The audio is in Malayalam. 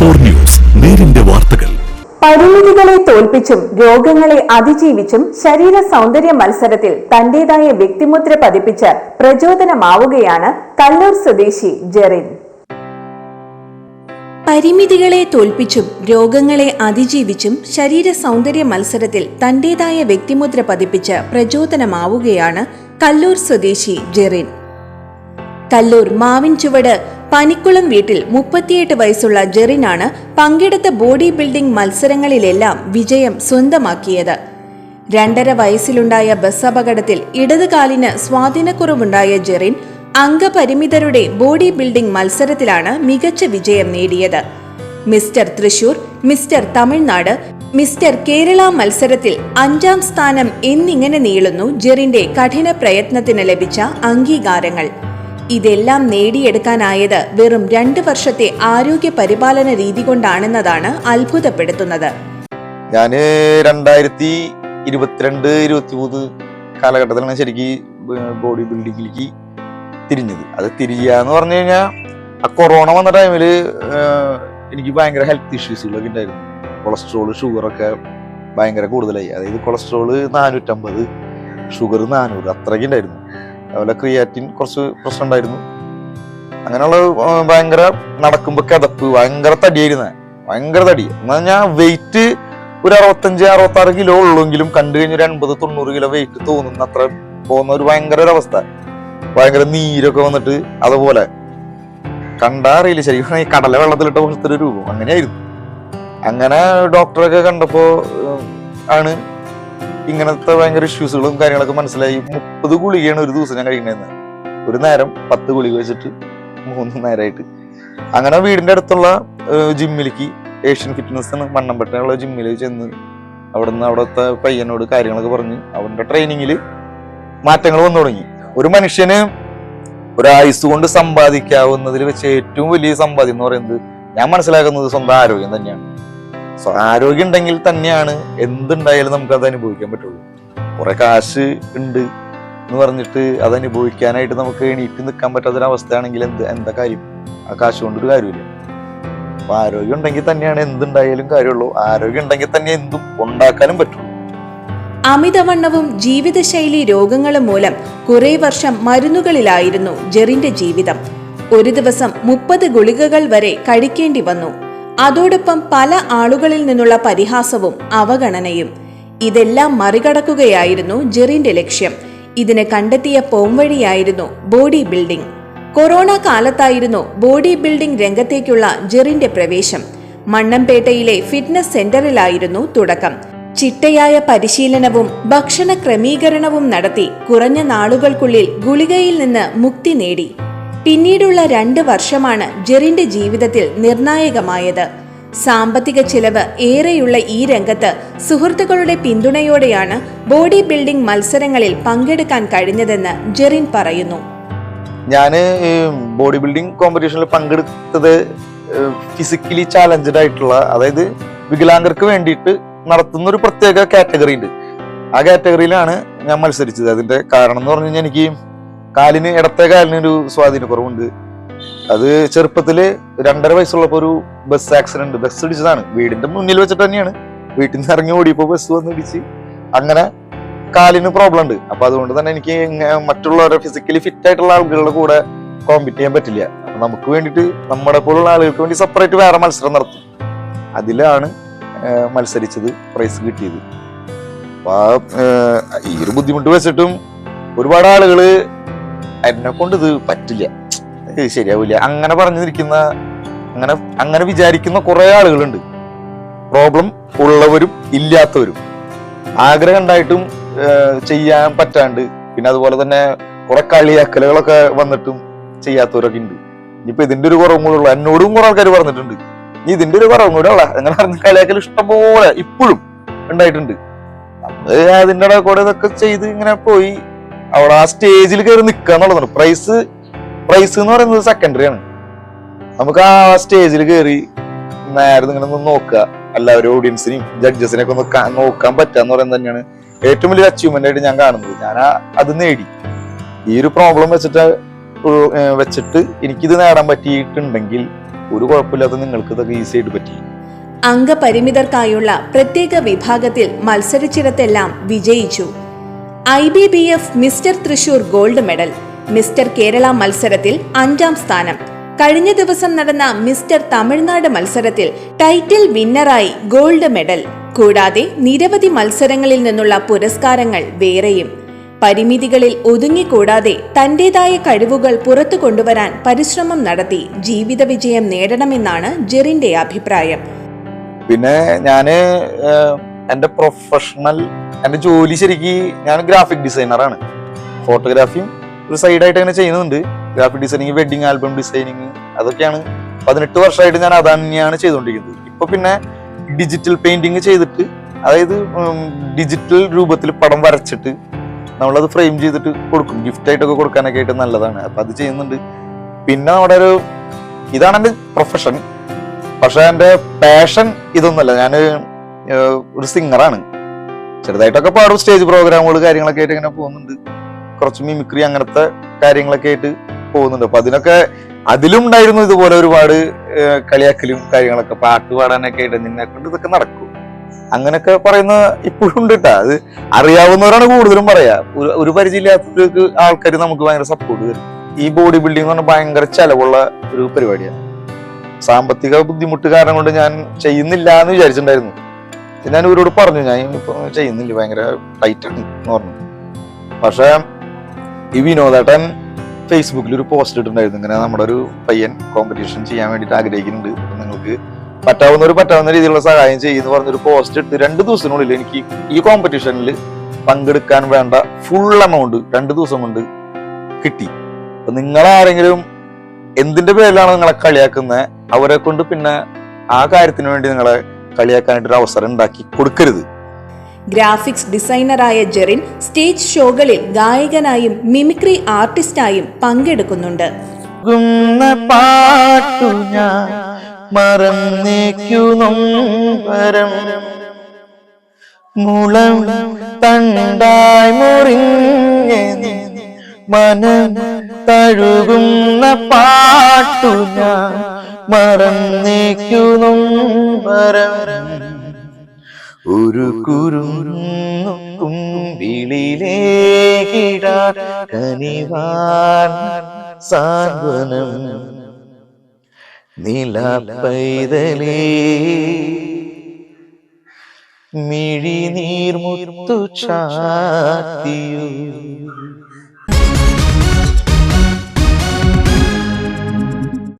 ഫോർ ന്യൂസ് നേരിന്റെ വാർത്തകൾ. പരിമിതികളെ തോൽപ്പിച്ചും രോഗങ്ങളെ അതിജീവിച്ചും ശരീര സൗന്ദര്യ മത്സരത്തിൽ തന്റേതായ വ്യക്തിമുദ്ര പതിപ്പിച്ച് പ്രചോദനമാവുകയാണ് കല്ലൂർ സ്വദേശി ജെറിൻ. പരിമിതികളെ തോൽപ്പിച്ചും രോഗങ്ങളെ അതിജീവിച്ചും ശരീര സൗന്ദര്യ മത്സരത്തിൽ തന്റേതായ വ്യക്തിമുദ്ര പതിപ്പിച്ച് പ്രചോദനമാവുകയാണ് കല്ലൂർ സ്വദേശി ജെറിൻ. കല്ലൂർ മാവിൻ ചുവട് പനിക്കുളം വീട്ടിൽ മുപ്പത്തിയെട്ട് വയസ്സുള്ള ജെറിനാണ് പങ്കെടുത്ത ബോഡി ബിൽഡിംഗ് മത്സരങ്ങളിലെല്ലാം വിജയം സ്വന്തമാക്കിയത്. രണ്ടര വയസ്സിലുണ്ടായ ബസ് അപകടത്തിൽ ഇടതുകാലിന് സ്വാധീനക്കുറവുണ്ടായ ജെറിൻ അംഗപരിമിതരുടെ ബോഡി ബിൽഡിംഗ് മത്സരത്തിലാണ് മികച്ച വിജയം നേടിയത്. Mister Thrissur mister Tamil Nadu mister Kerala മത്സരത്തിൽ അഞ്ചാം സ്ഥാനം എന്നിങ്ങനെ നീളുന്നു ജെറിന്റെ കഠിന പ്രയത്നത്തിന് ലഭിച്ച അംഗീകാരങ്ങൾ. ഇതെല്ലാം നേടിയെടുക്കാനായത് വെറും രണ്ട് വർഷത്തെ ആരോഗ്യ പരിപാലന രീതി കൊണ്ടാണെന്നതാണ് അത്ഭുതപ്പെടുത്തുന്നത്. ഞാൻ രണ്ടായിരത്തി ഇരുപത്തിരണ്ട് ഇരുപത്തി മൂന്ന് കാലഘട്ടത്തിലാണ് ശരിക്കും ബോഡി ബിൽഡിങ്ങിലേക്ക് തിരിഞ്ഞത്. അത് തിരിയുക എന്ന് പറഞ്ഞു കഴിഞ്ഞാൽ ആ കൊറോണ വന്ന ടൈമിൽ എനിക്ക് ഭയങ്കര ഹെൽത്ത് ഇഷ്യൂസുകളൊക്കെ ഉണ്ടായിരുന്നു കൊളസ്ട്രോൾ ഷുഗറൊക്കെ ഭയങ്കര കൂടുതലായി. അതായത് കൊളസ്ട്രോൾ നാനൂറ്റമ്പത് ഷുഗർ നാനൂറ് അത്രയ്ക്ക് ഉണ്ടായിരുന്നു അതുപോലെ ക്രിയാറ്റിൻ കുറച്ച് പ്രശ്നം ഉണ്ടായിരുന്നു അങ്ങനെയുള്ള ഭയങ്കര നടക്കുമ്പോ കിതപ്പ് ഭയങ്കര തടിയായിരുന്ന. ഭയങ്കര തടി. എന്ന് പറഞ്ഞാൽ വെയിറ്റ് ഒരു അറുപത്തഞ്ച് അറുപത്തി ആറ് കിലോ ഉള്ളെങ്കിലും കണ്ടു കഴിഞ്ഞ ഒരു അൻപത് തൊണ്ണൂറ് കിലോ വെയിറ്റ് തോന്നുന്ന അത്ര പോകുന്ന ഒരു ഭയങ്കര ഒരു അവസ്ഥ. ഭയങ്കര നീരൊക്കെ വന്നിട്ട് അതുപോലെ. കണ്ടാ അറിയില്ല ശരിക്കും ഈ കടല വെള്ളത്തിലിട്ട പോലത്തെ ഒരു രൂപം. അങ്ങനെയായിരുന്നു. അങ്ങനെ ഡോക്ടറൊക്കെ കണ്ടപ്പോ ആണ് ഇങ്ങനത്തെ ഭയങ്കര ഇഷ്യൂസുകളും കാര്യങ്ങളൊക്കെ മനസ്സിലായി. മുപ്പത് ഗുളികയാണ് ഒരു ദിവസം ഞാൻ കഴിക്കണേന്ന്. ഒരു നേരം പത്ത് ഗുളിക വെച്ചിട്ട് മൂന്ന് നേരമായിട്ട് അങ്ങനെ വീടിന്റെ അടുത്തുള്ള ജിമ്മിലേക്ക് ഏഷ്യൻ ഫിറ്റ്നസ് എന്ന് മണ്ണമ്പട്ടനുള്ള ജിമ്മിൽ ചെന്ന് അവിടുന്ന് അവിടുത്തെ പയ്യനോട് കാര്യങ്ങളൊക്കെ പറഞ്ഞ് അവന്റെ ട്രെയിനിങ്ങിൽ മാറ്റങ്ങൾ വന്നു തുടങ്ങി. ഒരു മനുഷ്യന് ഒരായുസ് കൊണ്ട് സമ്പാദിക്കാവുന്നതിൽ വെച്ച് ഏറ്റവും വലിയ സമ്പാദ്യം എന്ന് പറയുന്നത് ഞാൻ മനസ്സിലാക്കുന്നത് സ്വന്തം ആരോഗ്യം തന്നെയാണ്. ആരോഗ്യം ഉണ്ടെങ്കിൽ തന്നെയാണ് എന്തുണ്ടായാലും നമുക്ക് അത് അനുഭവിക്കാൻ പറ്റുള്ളൂ. കുറെ കാശ് ഉണ്ട് എന്ന് പറഞ്ഞിട്ട് അത് അനുഭവിക്കാനായിട്ട് നമുക്ക് എണീറ്റ് നിൽക്കാൻ പറ്റാത്തൊരവസ്ഥയാണെങ്കിൽ എന്ത് എന്താ കാര്യം? ആ കാശ് കൊണ്ടൊരു കാര്യമില്ല. അപ്പൊ ആരോഗ്യം ഉണ്ടെങ്കിൽ തന്നെയാണ് എന്തുണ്ടായാലും കാര്യമുള്ളൂ. ആരോഗ്യം ഉണ്ടെങ്കിൽ തന്നെ എന്തും ഉണ്ടാക്കാനും പറ്റുള്ളൂ. അമിതവണ്ണവും ജീവിതശൈലി രോഗങ്ങളും മൂലം കുറെ വർഷം മരുന്നുകളിലായിരുന്നു ജെറിന്റെ ജീവിതം. ഒരു ദിവസം മുപ്പത് ഗുളികകൾ വരെ കഴിക്കേണ്ടി വന്നു. അതോടൊപ്പം പല ആളുകളിൽ നിന്നുള്ള പരിഹാസവും അവഗണനയും. ഇതെല്ലാം മറികടക്കുകയായിരുന്നു ജെറിന്റെ ലക്ഷ്യം. ഇതിന് കണ്ടെത്തിയ പോംവഴിയായിരുന്നു ബോഡി ബിൽഡിംഗ്. കൊറോണ കാലത്തായിരുന്നു ബോഡി ബിൽഡിംഗ് രംഗത്തേക്കുള്ള ജെറിന്റെ പ്രവേശം. മണ്ണമ്പേട്ടയിലെ ഫിറ്റ്നസ് സെന്ററിലായിരുന്നു തുടക്കം. ചിട്ടയായ പരിശീലനവും ഭക്ഷണ ക്രമീകരണവും നടത്തി കുറഞ്ഞ നാളുകൾക്കുള്ളിൽ ഗുളികയിൽ നിന്ന് മുക്തി നേടി. പിന്നീടുള്ള രണ്ട് വർഷമാണ് ജെറിന്റെ ജീവിതത്തിൽ നിർണായകമായത്. സാമ്പത്തിക ചിലവ് ഏറെയുള്ള ഈ രംഗത്ത് സുഹൃത്തുക്കളുടെ പിന്തുണയോടെയാണ് ബോഡി ബിൽഡിംഗ് മത്സരങ്ങളിൽ പങ്കെടുക്കാൻ കഴിഞ്ഞതെന്ന് ജെറിൻ പറയുന്നു. ഞാൻ ബോഡി ബിൽഡിംഗ് കോമ്പറ്റീഷനിൽ പങ്കെടുത്തത് ഫിസിക്കലി ചാലഞ്ചഡ് ആയിട്ടുള്ള അതായത് വികലാംഗർക്ക് വേണ്ടിയിട്ട് നടത്തുന്ന ഒരു പ്രത്യേക കാറ്റഗറി ഉണ്ട്. ആ കാറ്റഗറിയിലാണ് ഞാൻ മത്സരിച്ചത്. അതിന്റെ കാരണം എന്ന് പറഞ്ഞു കഴിഞ്ഞാൽ എനിക്ക് കാലിന് ഇടത്തെ കാലിന് ഒരു സ്വാധീനക്കുറവുണ്ട് അത് ചെറുപ്പത്തിൽ രണ്ടര വയസ്സുള്ളപ്പോ ഒരു ബസ് ആക്സിഡന്റ് ബസ് ഇടിച്ചതാണ്. വീടിന്റെ മുന്നിൽ വെച്ചിട്ട് തന്നെയാണ്. വീട്ടിൽ നിന്ന് ഇറങ്ങി ഓടിയപ്പോ ബസ് വന്ന് ഇടിച്ച് അങ്ങനെ കാലിന് പ്രോബ്ലം ഉണ്ട്. അപ്പൊ അതുകൊണ്ട് തന്നെ എനിക്ക് മറ്റുള്ളവരെ ഫിസിക്കലി ഫിറ്റ് ആയിട്ടുള്ള ആളുകളുടെ കൂടെ കോമ്പീറ്റ് ചെയ്യാൻ പറ്റില്ല. നമുക്ക് വേണ്ടിട്ട് നമ്മുടെ പോലുള്ള ആളുകൾക്ക് വേണ്ടി സെപ്പറേറ്റ് വേറെ മത്സരം നടത്തും. അതിലാണ് മത്സരിച്ചത് പ്രൈസ് കിട്ടിയത്. അപ്പൊ ഈ ഒരു ബുദ്ധിമുട്ട് വെച്ചിട്ടും ഒരുപാട് ആളുകൾ എന്നെ കൊണ്ട് ഇത് പറ്റില്ല. ശരിയാവില്ല അങ്ങനെ പറഞ്ഞു നിൽക്കുന്ന അങ്ങനെ അങ്ങനെ വിചാരിക്കുന്ന കുറെ ആളുകളുണ്ട്. പ്രോബ്ലം ഉള്ളവരും ഇല്ലാത്തവരും. ആഗ്രഹം ഉണ്ടായിട്ടും ചെയ്യാൻ പറ്റാണ്ട് പിന്നെ അതുപോലെ തന്നെ കുറെ കളിയാക്കലുകളൊക്കെ വന്നിട്ടും ചെയ്യാത്തവരൊക്കെ ഉണ്ട്. ഇനിയിപ്പോ ഇതിന്റെ ഒരു കുറവും കൂടെ ഉള്ള എന്നോടും കുറെ ആൾക്കാർ പറഞ്ഞിട്ടുണ്ട്. ഇനി ഇതിന്റെ ഒരു കുറവും കൂടെ ഉള്ള അങ്ങനെ പറഞ്ഞ കളിയാക്കൽ ഇഷ്ടംപോലെ ഇപ്പോഴും ഉണ്ടായിട്ടുണ്ട്. നമ്മൾ ഇടയിൽ കൂടെ ഇതൊക്കെ ചെയ്ത് ഇങ്ങനെ പോയി അവിടെ ആ സ്റ്റേജിൽ കയറി നിൽക്കുക എന്നുള്ളതാണ്. പ്രൈസ് പ്രൈസ് എന്ന് പറയുന്നത് സെക്കൻഡറി ആണ്. നമുക്ക് ആ സ്റ്റേജിൽ കയറി നേരെ നിങ്ങൾ ഒന്ന് നോക്കുക എല്ലാവരും ഓഡിയൻസിനെയും ജഡ്ജസിനെയൊക്കെ ഒന്ന് നോക്കാൻ പറ്റുക എന്ന് പറയുന്നത് തന്നെയാണ് ഏറ്റവും വലിയ അച്ചീവ്മെന്റ് ആയിട്ട് ഞാൻ കാണുന്നത്. ഞാൻ അത് നേടി. ഈ ഒരു പ്രോബ്ലം വെച്ചിട്ട് വെച്ചിട്ട് എനിക്കിത് നേടാൻ പറ്റിയിട്ടുണ്ടെങ്കിൽ ഒരു കുഴപ്പമില്ലാത്ത നിങ്ങൾക്ക് ഇതൊക്കെ ഈസി ആയിട്ട് പറ്റി. അംഗപരിമിതർക്കായുള്ള പ്രത്യേക വിഭാഗത്തിൽ മത്സരിച്ചിടത്തെല്ലാം വിജയിച്ചു. I B B F mister Thrissur gold medal. Mister Kerala മത്സരത്തിൽ അഞ്ചാം സ്ഥാനം. കഴിഞ്ഞ ദിവസം നടന്ന മിസ്റ്റർ തമിഴ്നാട് മത്സരത്തിൽ ടൈറ്റിൽ വിന്നറായി ഗോൾഡ് മെഡൽ. കൂടാതെ നിരവധി മത്സരങ്ങളിൽ നിന്നുള്ള പുരസ്കാരങ്ങൾ വേറെയും. പരിമിതികളിൽ ഒതുങ്ങിക്കൂടാതെ തന്റേതായ കഴിവുകൾ പുറത്തു കൊണ്ടുവരാൻ പരിശ്രമം നടത്തി ജീവിത വിജയം നേടണമെന്നാണ് ജെറിന്റെ അഭിപ്രായം. പിന്നെ ഞാൻ എന്റെ പ്രൊഫഷണൽ എന്റെ ജോലി ശരിക്ക് ഞാൻ ഗ്രാഫിക് ഡിസൈനറാണ് ഫോട്ടോഗ്രാഫിയും ഒരു സൈഡായിട്ട് അങ്ങനെ ചെയ്യുന്നുണ്ട്. Graphic designing wedding album designing അതൊക്കെയാണ് പതിനെട്ട് വർഷമായിട്ട് ഞാൻ അത് തന്നെയാണ് ചെയ്തുകൊണ്ടിരിക്കുന്നത്. ഇപ്പൊ പിന്നെ ഡിജിറ്റൽ പെയിന്റിങ് ചെയ്തിട്ട് അതായത് ഡിജിറ്റൽ രൂപത്തിൽ പടം വരച്ചിട്ട് നമ്മളത് ഫ്രെയിം ചെയ്തിട്ട് കൊടുക്കും. ഗിഫ്റ്റ് ആയിട്ടൊക്കെ കൊടുക്കാനൊക്കെ ആയിട്ട് നല്ലതാണ്. അപ്പൊ അത് ചെയ്യുന്നുണ്ട്. പിന്നെ നമ്മുടെ ഒരു ഇതാണ് എന്റെ പ്രൊഫഷൻ പക്ഷെ എന്റെ പാഷൻ ഇതൊന്നുമല്ല. ഞാൻ ഒരു സിംഗറാണ് ചെറുതായിട്ടൊക്കെ പാടും സ്റ്റേജ് പ്രോഗ്രാമുകൾ കാര്യങ്ങളൊക്കെ ആയിട്ട് ഇങ്ങനെ പോകുന്നുണ്ട്. കുറച്ച് മിമിക്രി അങ്ങനത്തെ കാര്യങ്ങളൊക്കെ ആയിട്ട് പോകുന്നുണ്ട്. അപ്പൊ അതിനൊക്കെ അതിലും ഉണ്ടായിരുന്നു ഇതുപോലെ ഒരുപാട് കളിയാക്കലും കാര്യങ്ങളൊക്കെ. പാട്ട് പാടാനൊക്കെ ആയിട്ട് നിന്നെ കൊണ്ട് ഇതൊക്കെ നടക്കും. അങ്ങനെയൊക്കെ പറയുന്ന ഇപ്പോഴും ഉണ്ട് കേട്ടോ അത് അറിയാവുന്നവരാണ് കൂടുതലും പറയാ. ഒരു പരിചയമില്ലാത്തവർക്ക് ആൾക്കാർ നമുക്ക് ഭയങ്കര സപ്പോർട്ട് തരും. ഈ ബോഡി ബിൽഡിംഗ് എന്ന് പറഞ്ഞാൽ ഭയങ്കര ചെലവുള്ള ഒരു പരിപാടിയാണ് സാമ്പത്തിക ബുദ്ധിമുട്ട് കാരണം കൊണ്ട് ഞാൻ ചെയ്യുന്നില്ല എന്ന് വിചാരിച്ചിട്ടുണ്ടായിരുന്നു. പക്ഷെ ഞാൻ ഇവരോട് പറഞ്ഞു ഞാൻ ഇപ്പൊ ചെയ്യുന്നില്ല ഭയങ്കര ടൈറ്റ് ആണ് എന്ന് പറഞ്ഞു. പക്ഷെ ഈ വിനോദേട്ടൻ ഫേസ്ബുക്കിൽ ഒരു പോസ്റ്റ് ഇട്ടിട്ടുണ്ടായിരുന്നു. ഇങ്ങനെ നമ്മുടെ ഒരു പയ്യൻ കോമ്പറ്റീഷൻ ചെയ്യാൻ വേണ്ടിട്ട് ആഗ്രഹിക്കുന്നുണ്ട്. നിങ്ങൾക്ക് ഒരു പറ്റാവുന്ന രീതിയിലുള്ള സഹായം ചെയ്യുന്നു പറഞ്ഞൊരു പോസ്റ്റ് ഇട്ട് രണ്ട് ദിവസത്തിനുള്ളിൽ എനിക്ക് ഈ കോമ്പറ്റീഷനിൽ പങ്കെടുക്കാൻ വേണ്ട ഫുൾ എമൗണ്ട് രണ്ട് ദിവസം കൊണ്ട് കിട്ടി. അപ്പൊ നിങ്ങളാരെങ്കിലും എന്തിന്റെ പേരിലാണ് നിങ്ങളെ കളിയാക്കുന്നത് അവരെ കൊണ്ട് പിന്നെ ആ കാര്യത്തിന് വേണ്ടി നിങ്ങളെ കളിയാക്കാനായിട്ട് ഒരു അവസരം ഉണ്ടാക്കി കൊടുക്കരുത്. ഗ്രാഫിക്സ് ഡിസൈനറായ ജെറിൻ സ്റ്റേജ് ഷോകളിൽ ഗായകനായും മിമിക്രി ആർട്ടിസ്റ്റായും പങ്കെടുക്കുന്നുണ്ട്. പാട്ടു ഞാൻ മുളം തണ്ടായി മുറിഞ്ഞ മനം തഴുകുന്ന പാട്ടു ഞാൻ മറന്നേക്കു നൊമ്പരം ഒരു കുറുങ്ങും വിളിയിലേക്കിടാ കനിവാൻ സാന്ത്വനം. നില പൈതലേ മിഴിനീർമുത്തു ചാത്തിയു.